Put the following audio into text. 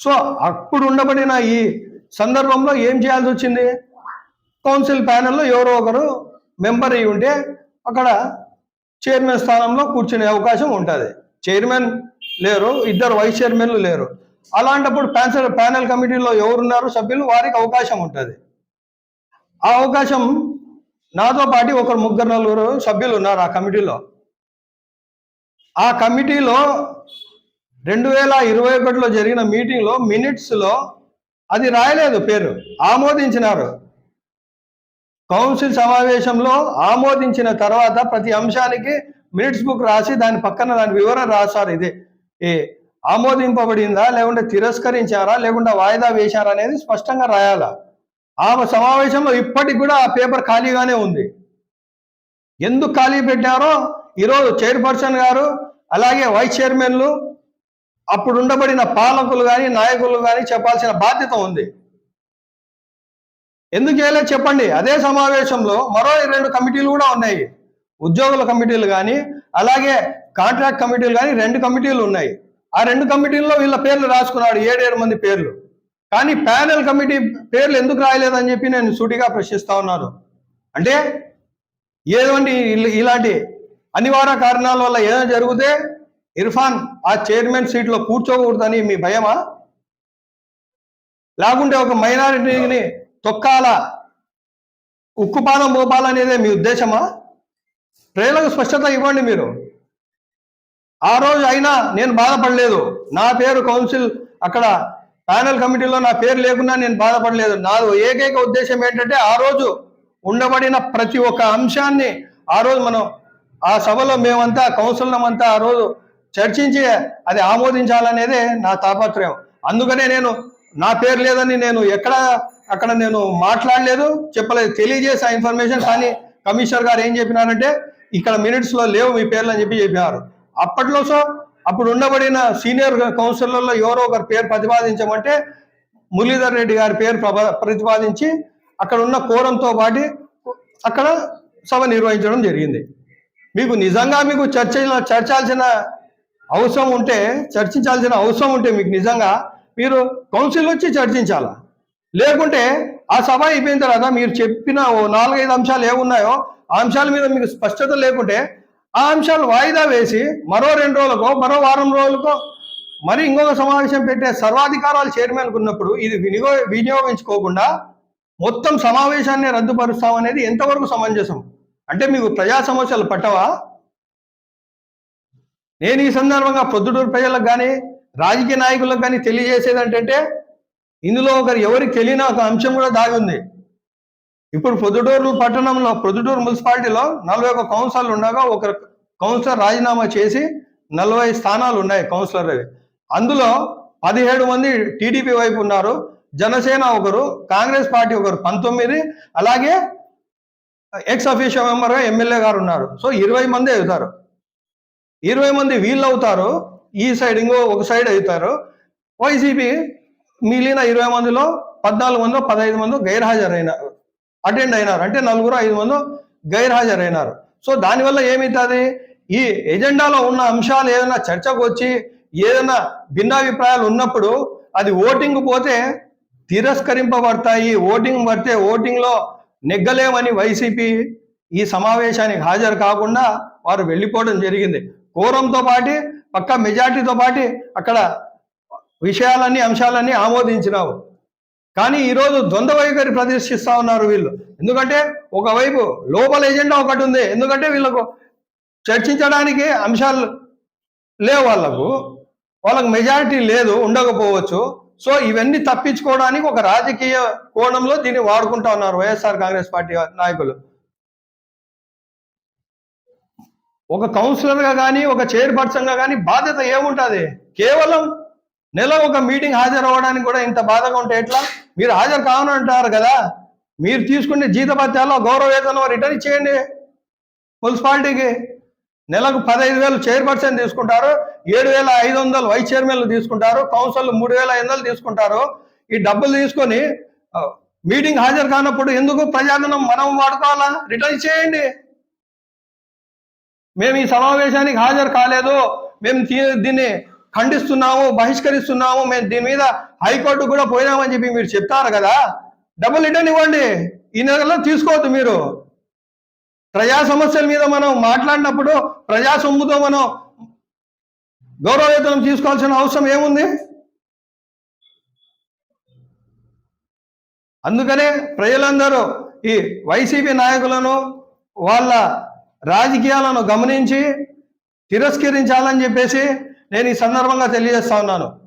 So అప్పుడు ఉండబడిన ఈ సందర్భంలో ఏం చేయాల్సి వచ్చింది? కౌన్సిల్ ప్యానెల్లో ఎవరో ఒకరు మెంబర్ అయి ఉంటే అక్కడ చైర్మన్ స్థానంలో కూర్చునే అవకాశం ఉంటుంది. చైర్మన్ లేరు ఇద్దరు వైస్ చైర్మన్లు లేరు. అలాంటప్పుడు ప్యాన్సల్ ప్యానెల్ కమిటీలో ఎవరున్నారు సభ్యులు? వారికి అవకాశం ఉంటుంది. ఆ అవకాశం నాతో పాటు ఒకరు ముగ్గురు నలుగురు సభ్యులు ఉన్నారు ఆ కమిటీలో. ఆ కమిటీలో రెండు వేల ఇరవై ఒకటిలో జరిగిన మీటింగ్లో మినిట్స్లో అది రాయలేదు పేరు. ఆమోదించినారు. కౌన్సిల్ సమావేశంలో ఆమోదించిన తర్వాత ప్రతి అంశానికి మినిట్స్ బుక్ రాసి దాని పక్కన దాని వివరణ రాశారు ఇది. ఏ ఆమోదింపబడిందా లేకుంటే తిరస్కరించారా లేకుంటే వాయిదా వేశారా అనేది స్పష్టంగా రాయాలా. ఆ సమావేశంలో ఇప్పటికి కూడా ఆ పేపర్ ఖాళీగానే ఉంది. ఎందుకు ఖాళీ పెట్టారో ఈరోజు చైర్పర్సన్ గారు అలాగే వైస్ చైర్మన్లు అప్పుడు ఉండబడిన పాలకులు కానీ నాయకులు కానీ చెప్పాల్సిన బాధ్యత ఉంది. ఎందుకు చేయలేదు చెప్పండి? అదే సమావేశంలో మరో రెండు కమిటీలు కూడా ఉన్నాయి. ఉద్యోగుల కమిటీలు కానీ అలాగే కాంట్రాక్ట్ కమిటీలు కానీ రెండు కమిటీలు ఉన్నాయి. ఆ రెండు కమిటీల్లో వీళ్ళ పేర్లు రాసుకున్నాడు ఏడేడు మంది పేర్లు. కానీ ప్యానెల్ కమిటీ పేర్లు ఎందుకు రాయలేదని చెప్పి నేను సూటిగా ప్రశ్నిస్తా ఉన్నాను. అంటే ఏదో ఇలాంటి అనివార్య కారణాల వల్ల ఏదైనా జరిగితే ఇర్ఫాన్ ఆ చైర్మన్ సీట్లో కూర్చోకూడదని మీ భయమా? లేకుంటే ఒక మైనారిటీని తొక్కాల? ఉక్కుపాలం పోపాలనేదే మీ ఉద్దేశమా? ప్రజలకు స్పష్టత ఇవ్వండి మీరు. ఆ రోజు అయినా నేను బాధపడలేదు. నా పేరు కౌన్సిల్ అక్కడ ప్యానెల్ కమిటీలో నా పేరు లేకున్నా నేను బాధపడలేదు. నా ఏకైక ఉద్దేశం ఏంటంటే ఆ రోజు ఉండబడిన ప్రతి ఒక్క అంశాన్ని ఆ రోజు మనం ఆ సభలో మేమంతా కౌన్సిల్ అంతా ఆ రోజు చర్చించి అది ఆమోదించాలనేదే నా తాపత్రయం. అందుకనే నేను నా పేరు లేదని నేను ఎక్కడ అక్కడ నేను మాట్లాడలేదు చెప్పలేదు. తెలియజేసే ఆ ఇన్ఫర్మేషన్ కానీ కమిషనర్ గారు ఏం చెప్పినారంటే ఇక్కడ మినిట్స్లో లేవు మీ పేర్లు అని చెప్పి చెప్పినారు. అప్పట్లో సో అప్పుడు ఉండబడిన సీనియర్ కౌన్సిలర్లో ఎవరో ఒకరి పేరు ప్రతిపాదించమంటే మురళీధర్ రెడ్డి గారి పేరు ప్రతిపాదించి అక్కడ ఉన్న కోరంతో పాటి అక్కడ సభ నిర్వహించడం జరిగింది. మీకు నిజంగా మీకు చర్చ చర్చాల్సిన అవసరం ఉంటే చర్చించాల్సిన అవసరం ఉంటే మీకు నిజంగా మీరు కౌన్సిల్ వచ్చి చర్చించాలా? లేకుంటే ఆ సభ అయిపోయిన తర్వాత మీరు చెప్పిన ఓ నాలుగైదు అంశాలు ఏమున్నాయో ఆ అంశాల మీద మీకు స్పష్టత లేకుంటే ఆ అంశాలు వాయిదా వేసి మరో రెండు రోజులకో మరో వారం రోజులకో మరి ఇంకొక సమావేశం పెట్టే సర్వాధికారాలు చైర్మన్కు ఉన్నప్పుడు ఇది వినియో వినియోగించుకోకుండా మొత్తం సమావేశాన్ని రద్దుపరుస్తామనేది ఎంతవరకు సమంజసం? అంటే మీకు ప్రజా సమస్యలు పట్టవా? నేను ఈ సందర్భంగా పొద్దుటూరు ప్రజలకు కానీ రాజకీయ నాయకులకు కానీ తెలియజేసేది ఏంటంటే ఇందులో ఒకరు ఎవరికి తెలియని ఒక అంశం కూడా దాగి ఉంది. ఇప్పుడు పొద్దుటూరు పట్టణంలో పొద్దుటూరు మున్సిపాలిటీలో నలభై ఒక కౌన్సిలర్లు ఉండగా ఒక కౌన్సిలర్ రాజీనామా చేసి నలభై స్థానాలు ఉన్నాయి కౌన్సిలర్ అందులో పదిహేడు మంది టీడీపీ వైపు ఉన్నారు. జనసేన ఒకరు కాంగ్రెస్ పార్టీ ఒకరు పంతొమ్మిది అలాగే ఎక్స్ అఫీషియల్ మెంబర్గా ఎమ్మెల్యే గారు ఉన్నారు. సో ఇరవై మంది అవుతారు ఇరవై మంది వీళ్ళు అవుతారు ఈ సైడ్ ఇంకో ఒక సైడ్ అవుతారు. వైసీపీ మిగిలిన ఇరవై మందిలో పద్నాలుగు మందో పదహైదు మందో గైర్హాజరైనారు అటెండ్ అయినారు. అంటే నలుగురు ఐదు మందో గైర్హాజరైనారు. సో దానివల్ల ఏమవుతుంది? ఈ ఎజెండాలో ఉన్న అంశాలు ఏదైనా చర్చకు వచ్చి ఏదైనా భిన్నాభిప్రాయాలు ఉన్నప్పుడు అది ఓటింగ్ పోతే తిరస్కరింపబడతాయి. ఓటింగ్ పడితే ఓటింగ్లో నెగ్గలేమని వైసీపీ ఈ సమావేశానికి హాజరు కాకుండా వారు వెళ్ళిపోవడం జరిగింది. కోరంతో పాటి పక్క మెజార్టీతో పాటి అక్కడ విషయాలన్నీ అంశాలన్నీ ఆమోదించినావు. కానీ ఈరోజు ద్వంద్వ వైఖరి ప్రదర్శిస్తూ ఉన్నారు వీళ్ళు. ఎందుకంటే ఒకవైపు లోపల ఎజెండా ఒకటి ఉంది. ఎందుకంటే వీళ్ళకు చర్చించడానికి అంశాలు లేవు వాళ్ళకు. వాళ్ళకు మెజారిటీ లేదు ఉండకపోవచ్చు. సో ఇవన్నీ తప్పించుకోవడానికి ఒక రాజకీయ కోణంలో దీన్ని వాడుకుంటా ఉన్నారు వైఎస్ఆర్ కాంగ్రెస్ పార్టీ నాయకులు. ఒక కౌన్సిలర్గా కానీ ఒక చైర్పర్సన్గా కానీ బాధ్యత ఏముంటుంది? కేవలం నెల ఒక మీటింగ్ హాజరవ్వడానికి కూడా ఇంత బాధగా ఉంటే ఎట్లా? మీరు హాజరు కావని అంటారు కదా? మీరు తీసుకునే జీతభత్యాలు గౌరవవేతనం రిటర్న్ ఇచ్చేయండి. మున్సిపాలిటీకి నెలకు పదహైదు వేలు చైర్పర్సన్ తీసుకుంటారు ఏడు వేల ఐదు వందలు వైస్ చైర్మన్లు తీసుకుంటారు కౌన్సిల్ మూడు వేల ఐదు వందలు తీసుకుంటారు. ఈ డబ్బులు తీసుకొని మీటింగ్ హాజరు కానప్పుడు ఎందుకు ప్రజాధనం మనం వాడుకోవాలా? రిటర్న్ చేయండి మేము ఈ సమావేశానికి హాజరు కాలేదు. మేము తీ- దీన్ని ఖండిస్తున్నాము బహిష్కరిస్తున్నాము. మేము దీని మీద హైకోర్టు కూడా పోయినామని చెప్పి మీరు చెప్తారు కదా. డబుల్ రిటర్న్ ఇవ్వండి. ఈ నెలలో తీసుకోవద్దు మీరు. ప్రజా సమస్యల మీద మనం మాట్లాడినప్పుడు ప్రజా సొమ్ముతో మనం గౌరవ తీసుకోవాల్సిన అవసరం ఏముంది? అందుకనే ప్రజలందరూ ఈ వైసీపీ నాయకులను వాళ్ళ రాజకీయాలను గమనించి తిరస్కరించాలని చెప్పేసి నేను ఈ సందర్భంగా తెలియజేస్తా ఉన్నాను.